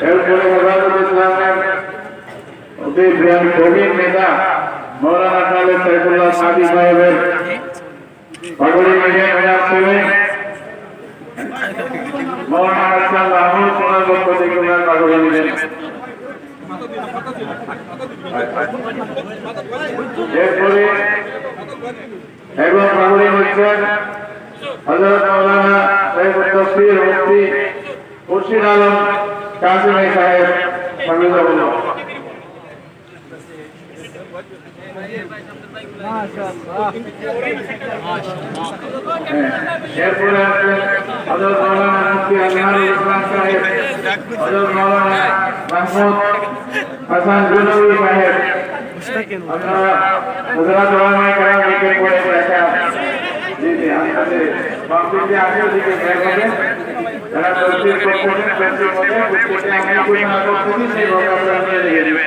এরপরে হেফাজত ইসলামের অতি প্রিয় কবির নেতা মৌলানা খালেদ সাইফুল্লাহ সাদি সাহেবের পাগড়ি মিডিয়া মেজাজ ছিলেন মৌলানা হাসান মাহমুদ ওনার পক্ষ থেকে ওনার পাগড়ি নিলেন এরপরে এবং পাগড়ি নিচ্ছেন হজরত মৌলানা সাহেবুল তফসির মুফতি মুর্শিদ আলম কাসিমি সাহেব হাফিজাহুল্লাহ এরপরে হজরত মৌলানা মুফতি আজহারুল ইসলাম সাহেব হজরত মৌলানা মাহমুদ হাসান জুনবী সাহেব আপনারা হজরত ওলামায়ে কেরাম দিকে পড়ে দেখা জি জি আমাদের বামদিকে আগে দিকে দেখাবে যারা তফসির করছেন তফসির মধ্যে প্রত্যেকে আমি কোন না করতেছি সেই ভাবে আপনারা নিয়ে নিয়ে দিবেন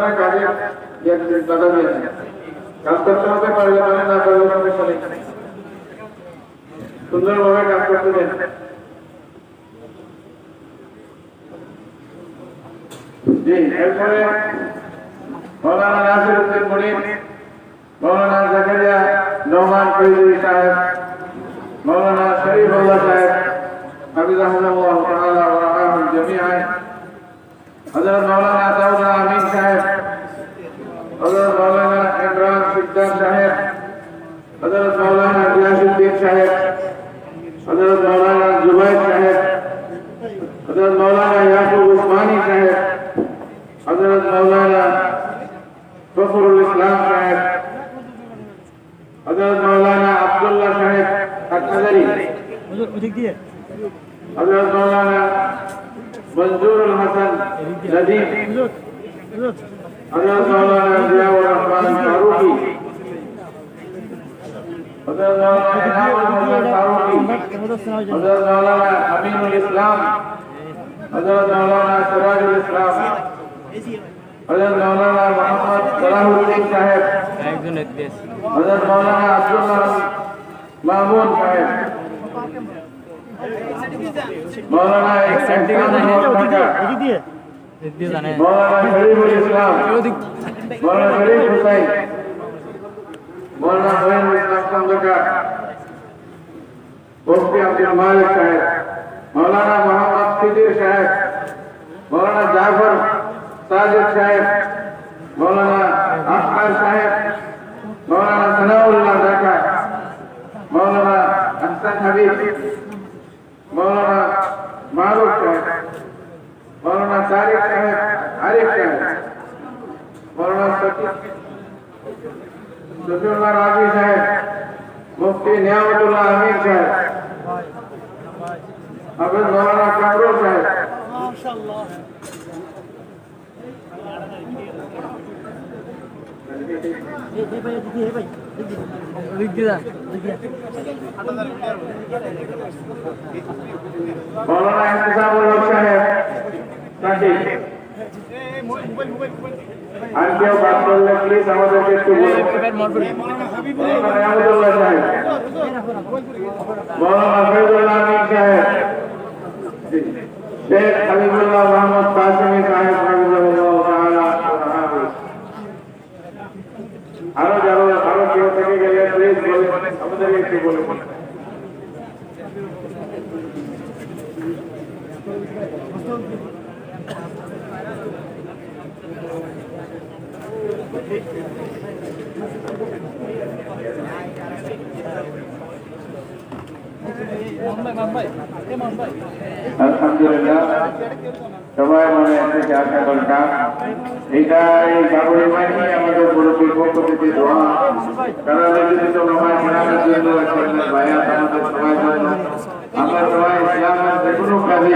আপনারা কাজে দাদা দিয়েছেন কাজ করতে হবে পারলে পারে না পারলে সমস্যা নেই সুন্দরভাবে কাজ করতে দেন জি এরপরে মৌলানা নাসির উদ্দিন মনির মৌলানা জাকারিয়া নোমান কৈদি সাহেব মৌলানা শরীফ আল্লাহ সাহেব হাফিজাহুল্লাহ তাআলা ওয়া রাহাহুল জামিআ হযরত মৌলানা দাউদ আমিন সাহেব حضرت مولانا عمران سجاد صاحب حضرت مولانا غياث الدين صاحب حضرت مولانا زبير صاحب حضرت مولانا يعقوب عثماني صاحب حضرت مولانا فخر الاسلام صاحب حضرت مولانا عبد الله صاحب القدري حضرت مولانا منظور الحسن نديم حضرت مولانا ضیاء الرحمن فاروقی حضرت مولانا انعام الحسن فاروقی حضرت مولانا امین الاسلام حضرت مولانا سراج الاسلام حضرت مولانا محمد صلاح الدین صاحب حضرت مولانا عبداللہ محمود صاحب مولانا ایک سینٹی کا मौलाना शरीफुल इस्लाम मौलाना शरीफ हुसैन मौलाना शरीफुल इस्लाम खंदका मुफ्ती अब्दुल मालिक साहब मौलाना मोहम्मद सिद्दीर साहब मौलाना जाफ़र साजिद साहब मौलाना अख्तर साहब मौलाना सनाउल्लाह ढाका मौलाना अहसन हबीब मौलाना मारूफ हर एक हर एक मौलाना सफीउल्ला राज़ी साहब मुफ्ती नियामतुल्ला अमीर साहब अब मौलाना कामरू साहब मौलाना इंतजामुल साहेब আর কেউ বাদ করলে প্লিজ আমাদেরকে একটু বলুন মৌলানা নিয়ামতুল্লাহ সাহেব মৌলানা ফৈজুল্লাহ আমিন সাহেব শেখ হাবিবুল্লাহ মোহাম্মদ কাসিমি সাহেব হাফিজাহুল্লাহ তাআলা ওয়া রাহাহু। আরো যারা আরো কেউ থেকে গেলে প্লিজ বলুন আমাদেরকে একটু বলুন আলহামদুলিল্লাহ সবাই মনে থেকে আশা করতাম এটা এই সবাই জন্য আমরা সবাই ইসলামের যে কোনো কাজে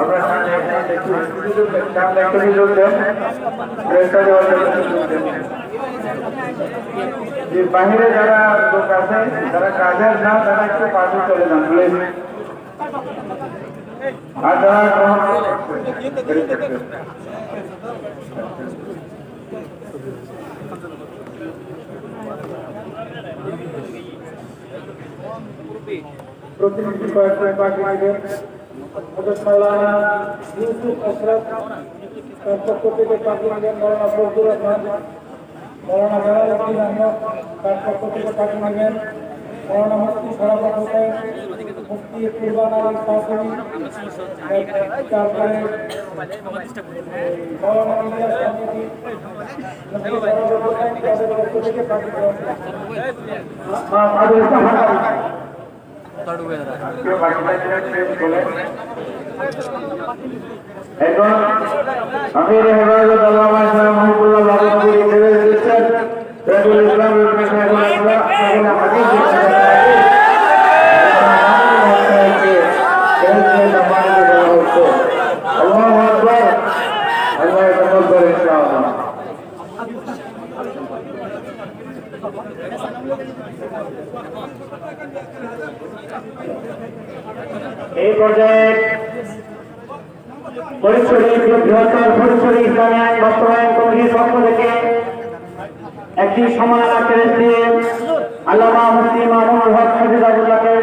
আপনার সামনে একটু সামনে একটু সুযোগ দেন ড্রেসটা দেওয়ার জন্য সুযোগ দেন। যে বাহিরে যারা লোক আছে যারা কাজের না তারা একটু পাশে চলে যান প্লিজ আর যারা গ্রহণ করছেন, প্রতিনিধি কয়েকজন বাকি আছেন হযরত মাওলানা ইউসুফ আশরাফ তার পক্ষ থেকে বাকি আছেন মৌলানা ফজলুর রহমান মৌলানা জালালউদ্দিন আহমদ তার পক্ষ থেকে বাকি আছেন মৌলানা মুফতি শরাফত হোসেন মুফতি কুরবান আলী কাসমি তারপরে মৌলানা ইলিয়াস হামিদি মুফতি শরাফত হোসেন তাদের পক্ষ থেকে বাকি তড়ুবে ধরা এখন আমির হেফাজত আল্লামা ইসলাম এই পর্যায়ে পরিচয় বৃহত্তর পরিচয় ইসলামী আইন বাস্তবায়ন কমিটির পক্ষ থেকে একটি সমান আক্রেস দিয়ে আল্লামা মুফতি মামুনুল হক হাফিজাবুল্লাহকে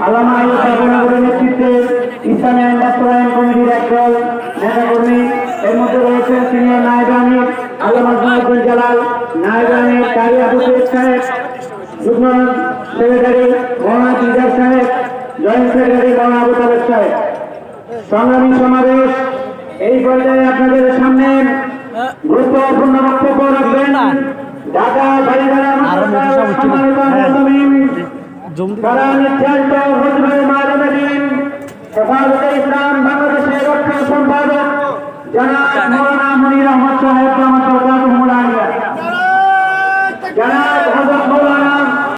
আল্লামা আইয়ুবের নেতৃত্বে ইসলামী আইন বাস্তবায়ন কমিটির একদল নেতাকর্মী এর মধ্যে রয়েছেন সিনিয়র নায়েব আমির আল্লামা জুনাইদুল জালাল নায়েব আমির কারি আবু সৈয়দ সাহেব যুগ্ম সেক্রেটারি মৌলানা তিজার সাহেব জয়েন্ট সেক্রেটারি মৌলানা আবু তালেব সাহেব। সংগ্রামী সমাবেশ এই পর্যায়ে আপনাদের সামনে গুরুত্বপূর্ণ বক্তব্য রাখবেন ঢাকা বাড়িধারা সম্মানিত জম তারা নিত্যান্ত